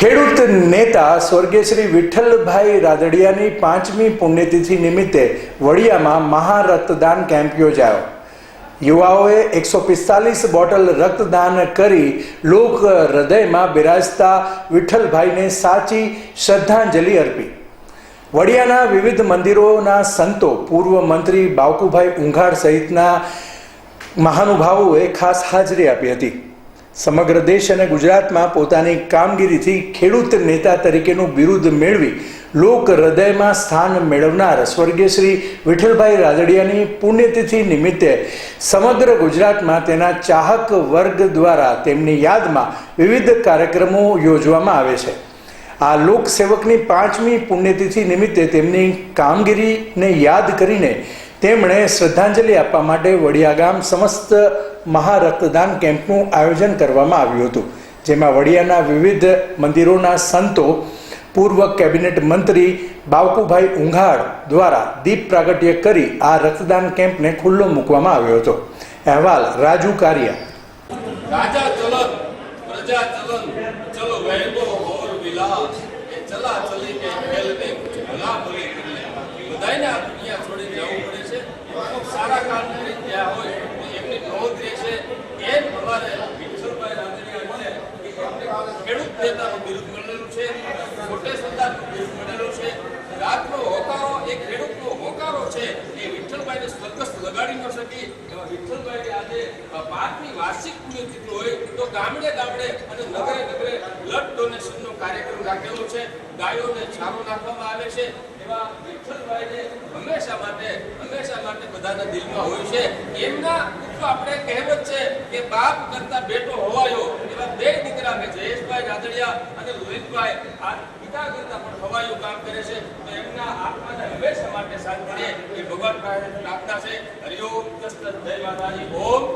ખેડૂત નેતા સ્વર્ગીય શ્રી વિઠ્ઠલભાઈ રાદડિયાની પાંચમી પુણ્યતિથિ નિમિત્તે વડિયામાં મહારક્તદાન કેમ્પ યોજાયો. યુવાઓએ એકસો પિસ્તાલીસ બોટલ રક્તદાન કરી લોક હૃદયમાં બિરાજતા વિઠ્ઠલભાઈને સાચી શ્રદ્ધાંજલિ અર્પી. વડિયાના વિવિધ મંદિરોના સંતો, પૂર્વ મંત્રી બાવકુભાઈ ઉંઘાડ સહિતના મહાનુભાવોએ ખાસ હાજરી આપી હતી. સમગ્ર દેશ અને ગુજરાતમાં પોતાની કામગીરીથી ખેડૂત નેતા તરીકેનું બિરુદ મેળવી લોક હૃદયમાં સ્થાન મેળવનાર સ્વર્ગીય શ્રી વિઠ્ઠલભાઈ રાદડિયાની પુણ્યતિથિ નિમિત્તે સમગ્ર ગુજરાતમાં તેના ચાહક વર્ગ દ્વારા તેમની યાદમાં વિવિધ કાર્યક્રમો યોજવામાં આવે છે. આ લોકસેવકની પાંચમી પુણ્યતિથિ નિમિત્તે તેમની કામગીરીને યાદ કરીને તેમણે શ્રદ્ધાંજલિ આપવા માટે વડિયા ગામ સમસ્ત મહારક્તદાન કેમ્પનું આયોજન કરવામાં આવ્યું હતું, જેમાં વડિયાના વિવિધ મંદિરોના સંતો, પૂર્વ કેબિનેટ મંત્રી બાવકુભાઈ ઉંઘાડ દ્વારા દીપ પ્રાગટ્ય કરી આ રક્તદાન કેમ્પને ખુલ્લો મૂકવામાં આવ્યો હતો. અહેવાલ રાજુ કારિયા. રાજા ચલન, પ્રજા ચલન, ચલો એ ચલા ચલી કે ખેલ ને કુછ ભલા ભલી કરી લે બધાયને આ દુનિયા છોડી જવું પડે છે ખૂબ સારા કામ કરી ગયા હોય તો એમની નોંધ રહે છે એમ અમારે વિઠ્ઠલભાઈ રાંધણીયા છે ખેડૂત નેતાનું બિરુદ મળેલું છે, મોટે સરદારનું બિરુદ મળેલું છે. રાતનો હોકારો, એ ખેડૂતનો હોકારો છે, એ વિઠ્ઠલભાઈને સ્વર્ગસ્થ લગાડી ન શકી. એવા વિઠ્ઠલભાઈ આજે પાંચમી વાર્ષિક પુણ્યતિથિ હોય તો ગામડે ગામડે અને નગરે નગરે બ્લડ ડોનેશનનો કાર્યક્રમ રાખેલો છે. ગાયોને છારો નાખવામાં આવે છે. એવા વિઠ્ઠલભાઈને હંમેશા માટે હંમેશા માટે બધાના દિલમાં હોય છે. એમના પુત્ર આપણે કહેવત છે કે બાપ કરતા બેટો હોવાયો. એવા બે દીકરા કે જયેશભાઈ રાદડિયા અને રોહિતભાઈ, આ પિતા કરતા પણ હવાયું કામ કરે છે. તો એમના આત્માને હંમેશા માટે સાથ મળે. એ ભગવાન પ્રાર્થના છે. હરિઓમ તસ્ત જય માતાજી. ઓમ.